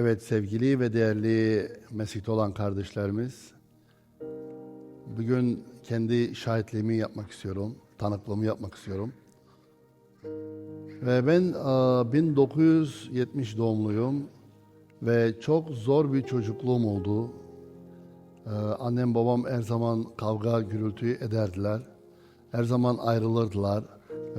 Evet sevgili ve değerli Mesih'te olan kardeşlerimiz, bugün kendi şahitliğimi yapmak istiyorum, tanıklığımı yapmak istiyorum. Ve ben e, 1970 doğumluyum ve çok zor bir çocukluğum oldu. Annem babam her zaman kavga gürültü ederdiler. Her zaman ayrılırdılar.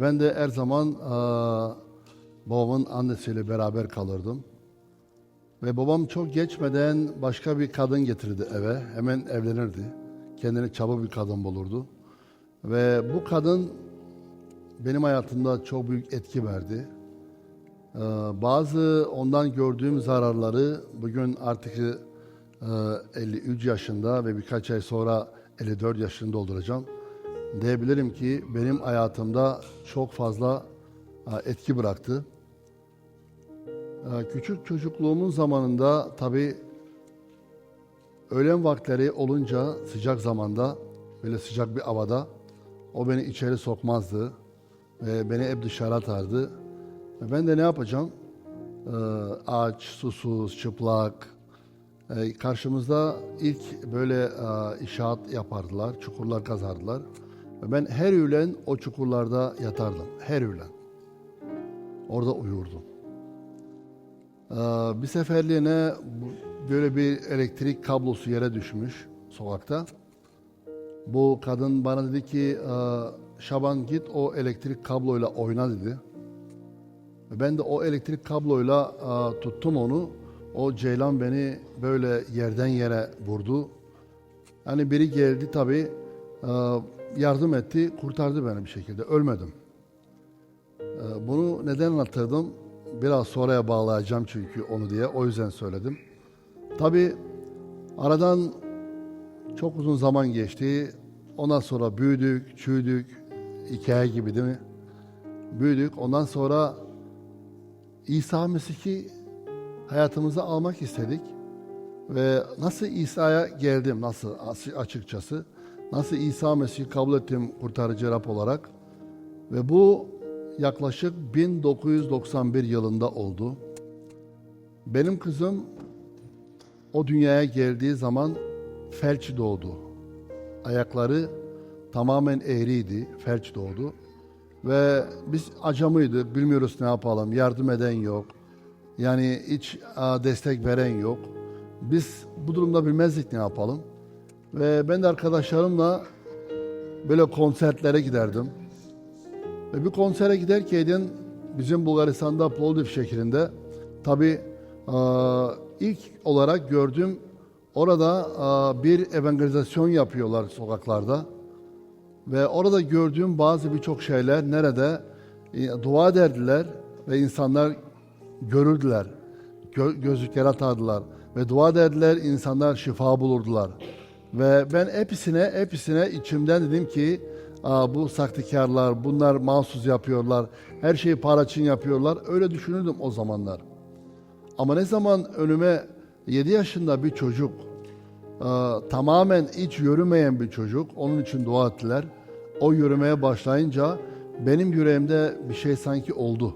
Ben de her zaman babamın annesiyle beraber kalırdım. Ve babam çok geçmeden başka bir kadın getirdi eve. Hemen evlenirdi. Kendini çabuk bir kadın bulurdu. Ve bu kadın benim hayatımda çok büyük etki verdi. Ee, bazı ondan gördüğüm zararları bugün artık e, 53 yaşında ve birkaç ay sonra 54 yaşını dolduracağım. Diyebilirim ki benim hayatımda çok fazla e, etki bıraktı. Ee, Küçük çocukluğumun zamanında tabii öğlen vakitleri olunca sıcak zamanda böyle sıcak bir havada o beni içeri sokmazdı ve beni hep dışarı atardı. Ve ben de ne yapacağım? Ee, aç, susuz, çıplak. Ee, karşımızda ilk böyle e, inşaat yapardılar, çukurlar kazardılar. Ve ben her öğlen o çukurlarda yatardım, her öğlen. Orada uyurdum. Ee, bir seferliğine böyle bir elektrik kablosu yere düşmüş sokakta. Bu kadın bana dedi ki "Ee, Şaban git o elektrik kabloyla oyna dedi. Ben de o elektrik kabloyla e, tuttum onu. O ceylan beni böyle yerden yere vurdu. Hani biri geldi tabii e, yardım etti, kurtardı beni bir şekilde. Ölmedim. Ee, Bunu neden anlatırdım? Biraz sonraya bağlayacağım çünkü onu diye. O yüzden söyledim. Tabii aradan çok uzun zaman geçti. Ondan sonra büyüdük, çüydük. Hikaye gibi değil mi? Büyüdük. Ondan sonra İsa Mesih'i hayatımıza almak istedik. Ve nasıl İsa'ya geldim, nasıl açıkçası, nasıl İsa Mesih'i kabul ettim kurtarıcı Rab olarak. Ve bu yaklaşık 1991 yılında oldu. Benim kızım o dünyaya geldiği zaman felç doğdu. Ayakları tamamen eğriydi, felç doğdu. Ve biz acamıydık, bilmiyoruz ne yapalım, yardım eden yok. Yani hiç a, destek veren yok. Biz bu durumda bilmezdik ne yapalım. Ve ben de arkadaşlarımla böyle konsertlere giderdim. Ve bir konsere giderken bizim Bulgaristan'da Plovdiv şehrinde tabi ilk olarak gördüm orada bir evangelizasyon yapıyorlar sokaklarda. Ve orada gördüğüm bazı birçok şeyler nerede e, dua ederdiler ve insanlar görürdüler. Gö- gözlükler atardılar ve dua ederdiler insanlar şifa bulurdular. Ve ben hepsine hepsine içimden dedim ki Aa, bu sahtekarlar bunlar mahsus yapıyorlar. Her şeyi para için yapıyorlar. Öyle düşünürdüm o zamanlar. Ama ne zaman önüme 7 yaşında bir çocuk e, tamamen hiç yürümeyen bir çocuk onun için dua ettiler. O yürümeye başlayınca benim yüreğimde bir şey sanki oldu.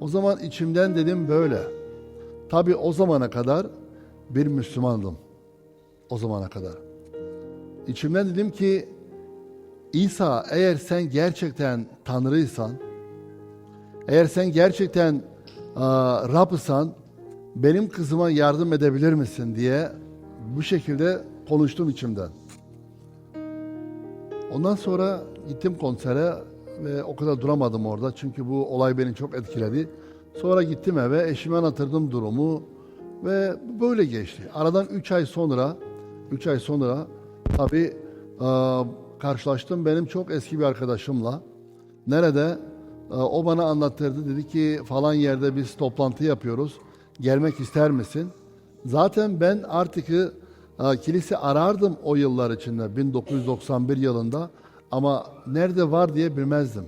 O zaman içimden dedim böyle. Tabii o zamana kadar bir Müslümandım. O zamana kadar. İçimden dedim ki İsa eğer sen gerçekten Tanrıysan, eğer sen gerçekten aa, Rab'san benim kızıma yardım edebilir misin diye bu şekilde konuştum içimden. Ondan sonra gittim konsere ve o kadar duramadım orada çünkü bu olay beni çok etkiledi. Sonra gittim eve eşime anlatırdım durumu ve böyle geçti. Aradan 3 ay sonra 3 ay sonra tabii aa, karşılaştım benim çok eski bir arkadaşımla. Nerede? Ee, O bana anlattırdı. Dedi ki falan yerde biz toplantı yapıyoruz. Gelmek ister misin? Zaten ben artık e, kilise arardım o yıllar içinde 1991 yılında ama nerede var diye bilmezdim.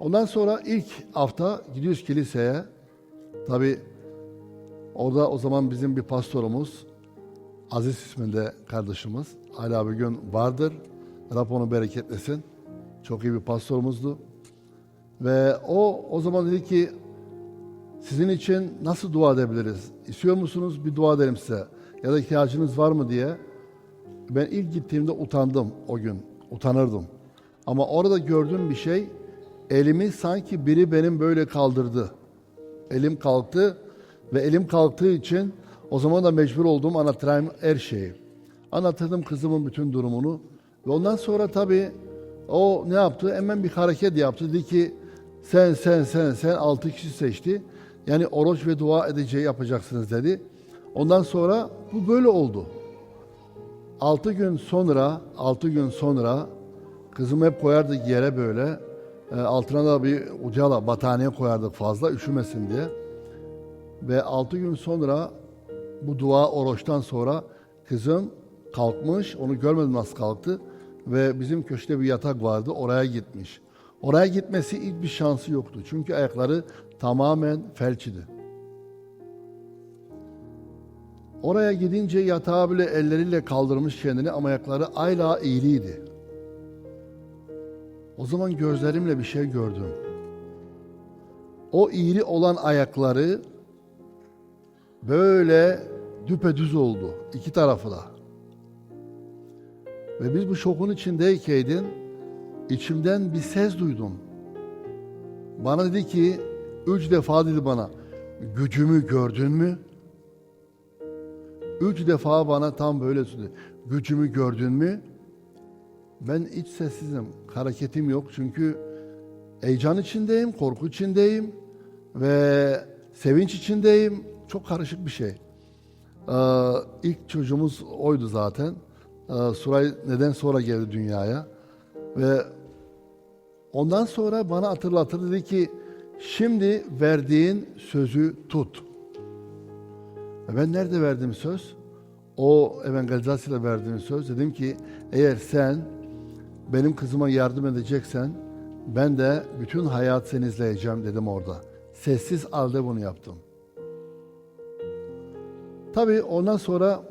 Ondan sonra ilk hafta gidiyoruz kiliseye. Tabi orada o zaman bizim bir pastorumuz Aziz isminde kardeşimiz. Hala bir gün vardır. Rab onu bereketlesin. Çok iyi bir pastorumuzdu. Ve o o zaman dedi ki Sizin için nasıl dua edebiliriz? İstiyor musunuz? Bir dua edelim size. Ya da ihtiyacınız var mı diye. Ben ilk gittiğimde utandım o gün. Utanırdım. Ama orada gördüğüm bir şey, elimi sanki biri benim böyle kaldırdı. Elim kalktı ve elim kalktığı için o zaman da mecbur oldum anlatayım her şeyi. Anlatırdım kızımın bütün durumunu. Ve ondan sonra tabii o ne yaptı? Hemen bir hareket yaptı. Dedi ki sen sen sen sen altı kişi seçti. Yani oruç ve dua edeceği yapacaksınız dedi. Ondan sonra bu böyle oldu. Altı gün sonra, altı gün sonra kızım hep koyardık yere böyle. E, altına da bir ucala battaniye koyardık fazla üşümesin diye. Ve altı gün sonra bu dua oruçtan sonra kızım kalkmış. Onu görmedim nasıl kalktı. Ve bizim köşede bir yatak vardı. Oraya gitmiş. Oraya gitmesi ilk bir şansı yoktu. Çünkü ayakları tamamen felç. Oraya gidince yatağı bile elleriyle kaldırmış kendini ama ayakları ayla eğriydi. O zaman gözlerimle bir şey gördüm. O eğri olan ayakları böyle düpedüz oldu iki tarafı da. Ve biz bu şokun içindeykeydin içimden bir ses duydum. Bana dedi ki üç defa dedi bana gücümü gördün mü? Üç defa bana tam böyle söyledi. Gücümü gördün mü? Ben iç sessizim. Hareketim yok çünkü heyecan içindeyim, korku içindeyim ve sevinç içindeyim. Çok karışık bir şey. Ee, ilk çocuğumuz oydu zaten. Ee, Suray neden sonra geldi dünyaya. Ve ondan sonra bana hatırlatır dedi ki şimdi verdiğin sözü tut. Ve ben nerede verdiğim söz? O evangelizasıyla verdiğim söz. Dedim ki eğer sen benim kızıma yardım edeceksen ben de bütün hayat seni izleyeceğim dedim orada. Sessiz halde bunu yaptım. Tabii ondan sonra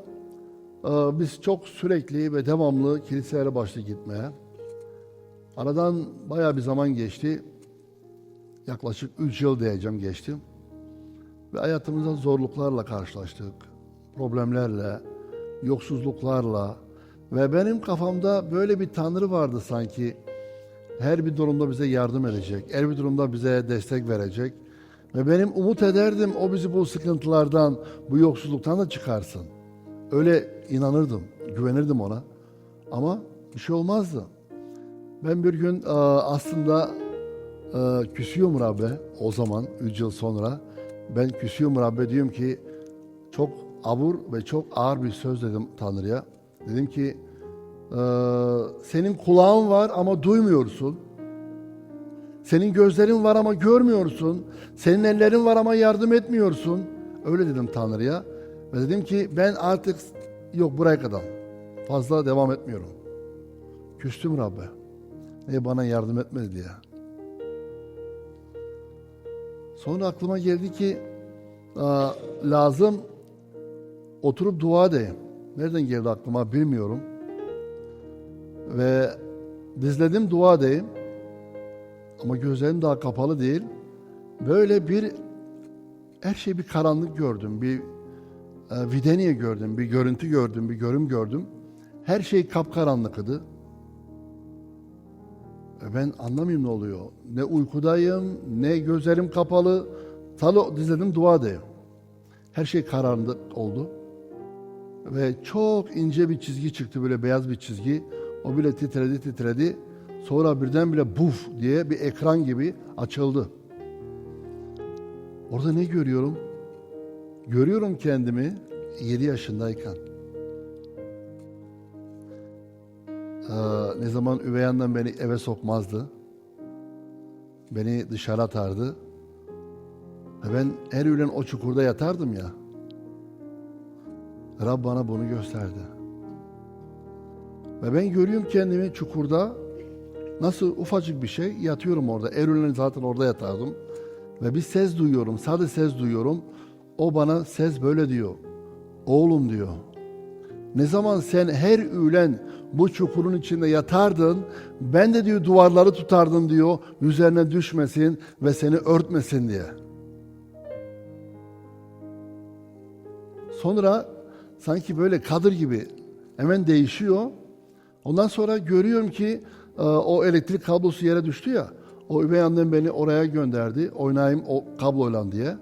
biz çok sürekli ve devamlı kiliselere başladık gitmeye. Aradan bayağı bir zaman geçti. Yaklaşık 3 yıl diyeceğim geçti. Ve hayatımızda zorluklarla karşılaştık. Problemlerle, yoksuzluklarla. Ve benim kafamda böyle bir tanrı vardı sanki. Her bir durumda bize yardım edecek. Her bir durumda bize destek verecek. Ve benim umut ederdim o bizi bu sıkıntılardan, bu yoksulluktan da çıkarsın. Öyle inanırdım, güvenirdim ona. Ama bir şey olmazdı. Ben bir gün e, aslında e, küsüyorum Rabbe o zaman 3 yıl sonra. Ben küsüyorum Rabbe diyorum ki çok abur ve çok ağır bir söz dedim Tanrı'ya. Dedim ki e, senin kulağın var ama duymuyorsun. Senin gözlerin var ama görmüyorsun. Senin ellerin var ama yardım etmiyorsun. Öyle dedim Tanrı'ya. Ve dedim ki ben artık yok buraya kadar. Fazla devam etmiyorum. Küstüm Rabbe. Niye bana yardım etmedi diye. Sonra aklıma geldi ki lazım oturup dua edeyim. Nereden geldi aklıma bilmiyorum. Ve dizledim dua edeyim. Ama gözlerim daha kapalı değil. Böyle bir her şey bir karanlık gördüm. Bir videniye gördüm, bir görüntü gördüm, bir görüm gördüm. Her şey kapkaranlıktı. E, Ben anlamıyorum ne oluyor. Ne uykudayım, ne gözlerim kapalı. Talo dizledim dua edeyim. Her şey karanlık oldu. Ve çok ince bir çizgi çıktı böyle beyaz bir çizgi. O bile titredi titredi. Sonra birdenbire buf diye bir ekran gibi açıldı. Orada ne görüyorum? Görüyorum kendimi 7 yaşındayken. Ee, ne zaman üvey annem beni eve sokmazdı. Beni dışarı atardı. Ben her öğlen o çukurda yatardım ya. Rab bana bunu gösterdi. Ve ben görüyorum kendimi çukurda nasıl ufacık bir şey yatıyorum orada. Her öğlen zaten orada yatardım. Ve bir ses duyuyorum. Sadece ses duyuyorum. O bana ses böyle diyor. Oğlum diyor. Ne zaman sen her öğlen bu çukurun içinde yatardın, ben de diyor duvarları tutardım diyor, üzerine düşmesin ve seni örtmesin diye. Sonra sanki böyle kadır gibi hemen değişiyor. Ondan sonra görüyorum ki e, o elektrik kablosu yere düştü ya. O üvey annem beni oraya gönderdi. Oynayayım o kabloyla diye.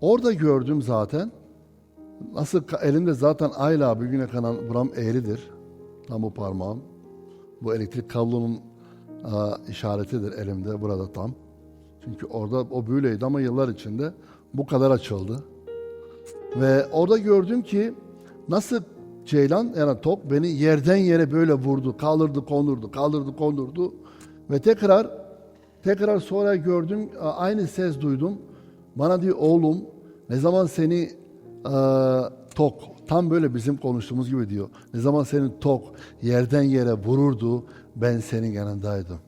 Orada gördüm zaten. Nasıl elimde zaten ayla bugüne kadar buram eğridir. Tam bu parmağım. Bu elektrik kablonun e, işaretidir elimde burada tam. Çünkü orada o böyleydi ama yıllar içinde bu kadar açıldı. Ve orada gördüm ki nasıl ceylan yani tok beni yerden yere böyle vurdu, kaldırdı, kondurdu, kaldırdı, kondurdu. Ve tekrar tekrar sonra gördüm aynı ses duydum. Bana diyor oğlum ne zaman seni e, tok tam böyle bizim konuştuğumuz gibi diyor. Ne zaman seni tok yerden yere vururdu ben senin yanındaydım.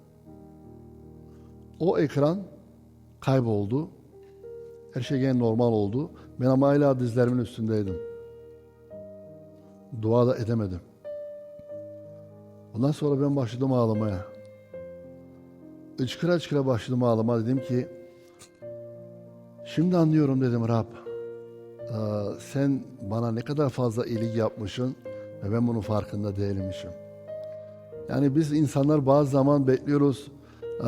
O ekran kayboldu. Her şey gene normal oldu. Ben ama hala dizlerimin üstündeydim. Dua da edemedim. Ondan sonra ben başladım ağlamaya. Içkıra çıkıra başladım ağlamaya. Dedim ki, şimdi anlıyorum dedim Rab. Ee, sen bana ne kadar fazla iyilik yapmışsın ve ben bunun farkında değilmişim. Yani biz insanlar bazı zaman bekliyoruz eee,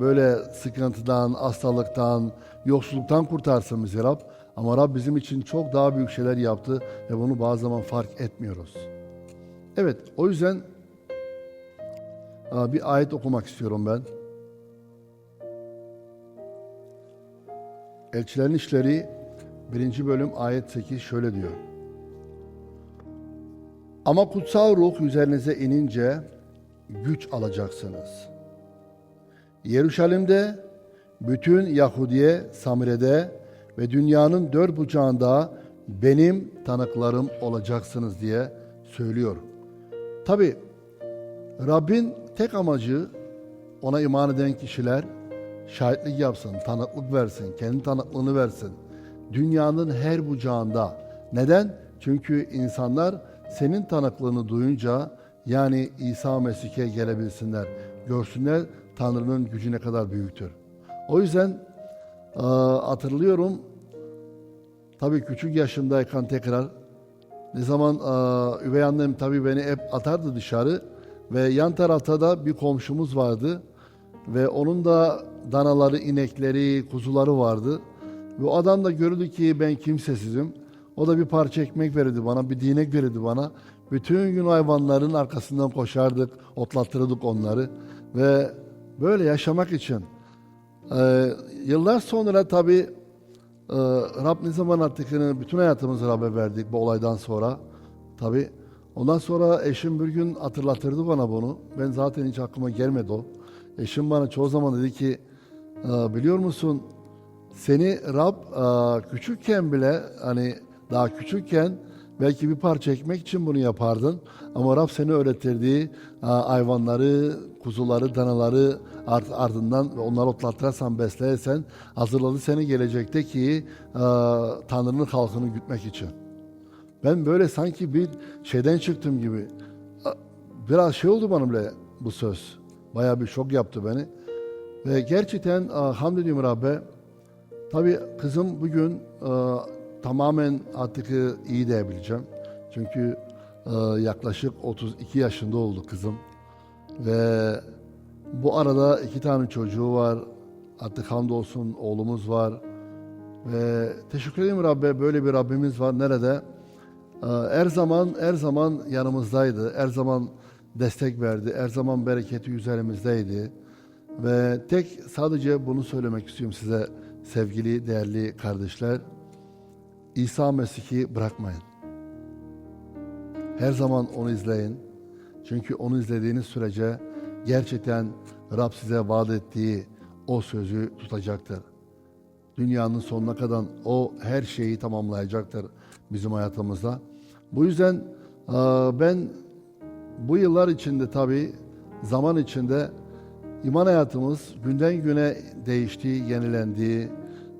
böyle sıkıntıdan, hastalıktan, yoksulluktan kurtarsın bizi Rab. Ama Rab bizim için çok daha büyük şeyler yaptı ve bunu bazı zaman fark etmiyoruz. Evet, o yüzden eee, bir ayet okumak istiyorum ben. Elçilerin İşleri 1. bölüm ayet 8 şöyle diyor. Ama kutsal ruh üzerinize inince güç alacaksınız. Yeruşalim'de, bütün Yahudiye, Samire'de ve dünyanın dört bucağında benim tanıklarım olacaksınız diye söylüyor. Tabi Rabbin tek amacı ona iman eden kişiler şahitlik yapsın, tanıklık versin, kendi tanıklığını versin. Dünyanın her bucağında. Neden? Çünkü insanlar senin tanıklığını duyunca yani İsa Mesih'e gelebilsinler. Görsünler Tanrı'nın gücü ne kadar büyüktür. O yüzden e, hatırlıyorum tabii küçük yaşımdayken tekrar ne zaman e, üvey annem tabii beni hep atardı dışarı ve yan tarafta da bir komşumuz vardı ve onun da danaları, inekleri, kuzuları vardı. O adam da gördü ki ben kimsesizim. O da bir parça ekmek verirdi bana, bir dinek verirdi bana. Bütün gün hayvanların arkasından koşardık, otlattırdık onları. Ve böyle yaşamak için. Ee, yıllar sonra tabii e, Rab ne zaman artık bütün hayatımızı Rab'be verdik bu olaydan sonra. Tabii ondan sonra eşim bir gün hatırlatırdı bana bunu. Ben zaten hiç aklıma gelmedi o. Eşim bana çoğu zaman dedi ki "Aa, biliyor musun seni Rab küçükken bile hani daha küçükken belki bir parça ekmek için bunu yapardın. Ama Rab seni öğretirdiği hayvanları, kuzuları, danaları ardından onları otlatırsan, beslersen hazırladı seni gelecekte ki Tanrı'nın halkını gütmek için. Ben böyle sanki bir şeyden çıktım gibi. Biraz şey oldu bana bile bu söz. Bayağı bir şok yaptı beni. Ve gerçekten a, hamd ediyorum Rabbe. Tabii kızım bugün tamamen artık e, iyi diyebileceğim. Çünkü yaklaşık 32 yaşında oldu kızım. Ve bu arada iki tane çocuğu var. Artık hamdolsun oğlumuz var. Ve teşekkür ederim Rabbe böyle bir Rabbimiz var. Nerede? Her zaman her zaman yanımızdaydı. Her zaman destek verdi. Her zaman bereketi üzerimizdeydi. Ve tek sadece bunu söylemek istiyorum size sevgili değerli kardeşler. İsa Mesih'i bırakmayın. Her zaman onu izleyin. Çünkü onu izlediğiniz sürece gerçekten Rab size vaat ettiği o sözü tutacaktır dünyanın sonuna kadar o her şeyi tamamlayacaktır bizim hayatımızda. Bu yüzden ben bu yıllar içinde tabii zaman içinde iman hayatımız günden güne değişti, yenilendi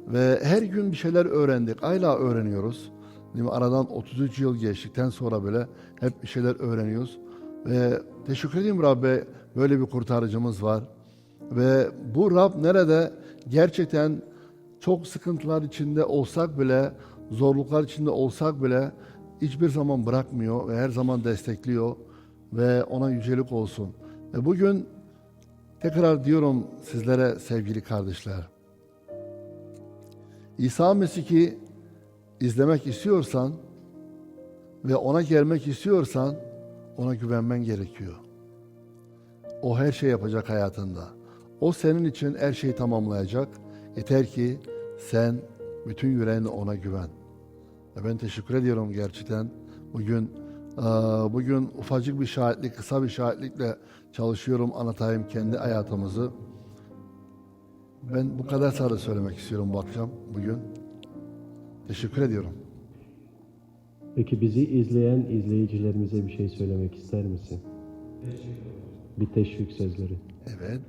ve her gün bir şeyler öğrendik. Hala öğreniyoruz. Değil mi? Aradan 33 yıl geçtikten sonra bile hep bir şeyler öğreniyoruz. Ve teşekkür edeyim Rabbe böyle bir kurtarıcımız var. Ve bu Rab nerede gerçekten çok sıkıntılar içinde olsak bile zorluklar içinde olsak bile hiçbir zaman bırakmıyor ve her zaman destekliyor ve ona yücelik olsun. Ve bugün tekrar diyorum sizlere sevgili kardeşler. İsa Mesih'i izlemek istiyorsan ve ona gelmek istiyorsan ona güvenmen gerekiyor. O her şey yapacak hayatında. O senin için her şeyi tamamlayacak. Yeter ki sen bütün yüreğinle ona güven. Ve ben teşekkür ediyorum gerçekten. Bugün bugün ufacık bir şahitlik, kısa bir şahitlikle çalışıyorum, anlatayım kendi hayatımızı. Ben bu kadar sadece söylemek istiyorum bu akşam, bugün. Teşekkür ediyorum. Peki bizi izleyen izleyicilerimize bir şey söylemek ister misin? Bir teşvik sözleri. Evet.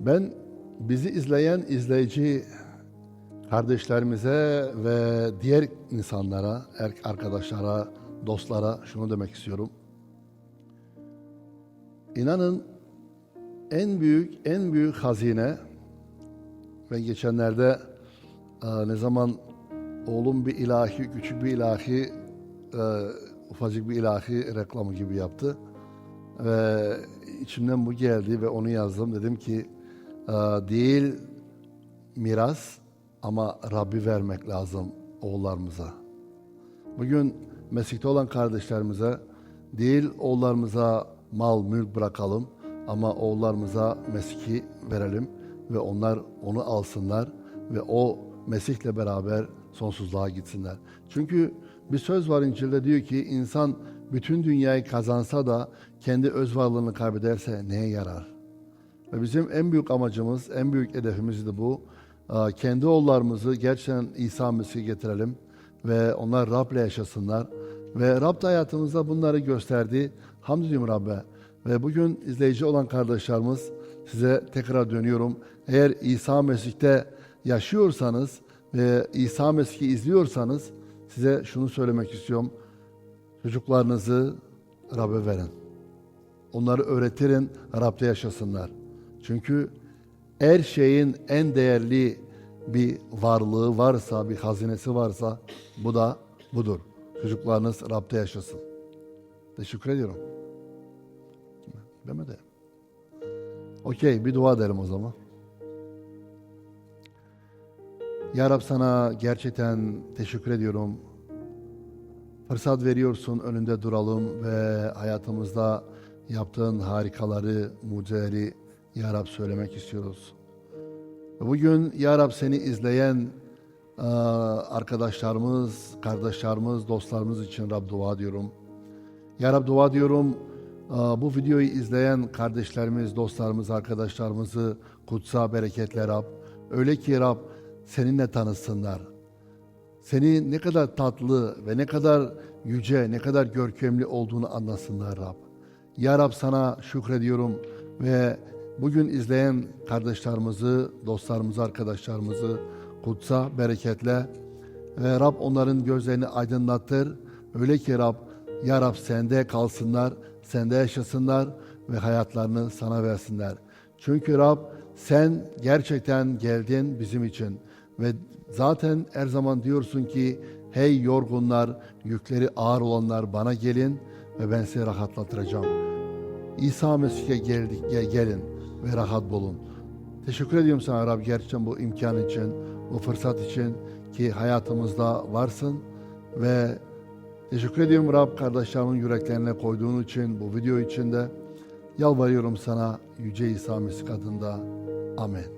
Ben bizi izleyen izleyici kardeşlerimize ve diğer insanlara, er- arkadaşlara, dostlara şunu demek istiyorum. İnanın en büyük en büyük hazine ve geçenlerde e, ne zaman oğlum bir ilahi, küçük bir ilahi, e, ufacık bir ilahi reklamı gibi yaptı. Ve içimden bu geldi ve onu yazdım. Dedim ki e, değil miras ama Rabbi vermek lazım oğullarımıza. Bugün Mesih'te olan kardeşlerimize değil oğullarımıza mal mülk bırakalım ama oğullarımıza Mesih'i verelim ve onlar onu alsınlar ve o Mesih'le beraber sonsuzluğa gitsinler. Çünkü bir söz var İncil'de diyor ki insan bütün dünyayı kazansa da kendi öz varlığını kaybederse neye yarar? Ve bizim en büyük amacımız, en büyük hedefimiz de bu. Aa, Kendi oğullarımızı gerçekten İsa Mesih'e getirelim ve onlar Rab'le yaşasınlar. Ve Rab da hayatımızda bunları gösterdi. Hamd ediyorum Rabbe. Ve bugün izleyici olan kardeşlerimiz size tekrar dönüyorum. Eğer İsa Mesih'te yaşıyorsanız ve İsa Mesih'i izliyorsanız size şunu söylemek istiyorum. Çocuklarınızı Rab'be verin. Onları öğretirin, Rab'de yaşasınlar. Çünkü her şeyin en değerli bir varlığı varsa, bir hazinesi varsa bu da budur. Çocuklarınız Rab'de yaşasın. Teşekkür ediyorum. Demedi. Okey, bir dua edelim o zaman. Ya Rab sana gerçekten teşekkür ediyorum. Fırsat veriyorsun önünde duralım ve hayatımızda yaptığın harikaları, mucizeleri Ya Rab söylemek istiyoruz. Bugün Ya Rab seni izleyen arkadaşlarımız, kardeşlerimiz, dostlarımız için Rab dua diyorum. Ya Rab dua diyorum bu videoyu izleyen kardeşlerimiz, dostlarımız, arkadaşlarımızı kutsa bereketle Rab. Öyle ki Rab seninle tanısınlar. Seni ne kadar tatlı ve ne kadar yüce, ne kadar görkemli olduğunu anlasınlar Rab. Ya Rab sana şükrediyorum ve bugün izleyen kardeşlerimizi, dostlarımızı, arkadaşlarımızı kutsa, bereketle ve Rab onların gözlerini aydınlattır. Öyle ki Rab, Ya Rab sende kalsınlar, sende yaşasınlar ve hayatlarını sana versinler. Çünkü Rab sen gerçekten geldin bizim için ve zaten her zaman diyorsun ki hey yorgunlar, yükleri ağır olanlar bana gelin ve ben sizi rahatlatacağım. İsa Mesih'e geldik, gel- gelin ve rahat bulun. Teşekkür ediyorum sana Rab gerçekten bu imkan için, bu fırsat için ki hayatımızda varsın ve teşekkür ediyorum Rab kardeşlerimin yüreklerine koyduğun için, bu video için de yalvarıyorum sana Yüce İsa Mesih adında. Amin.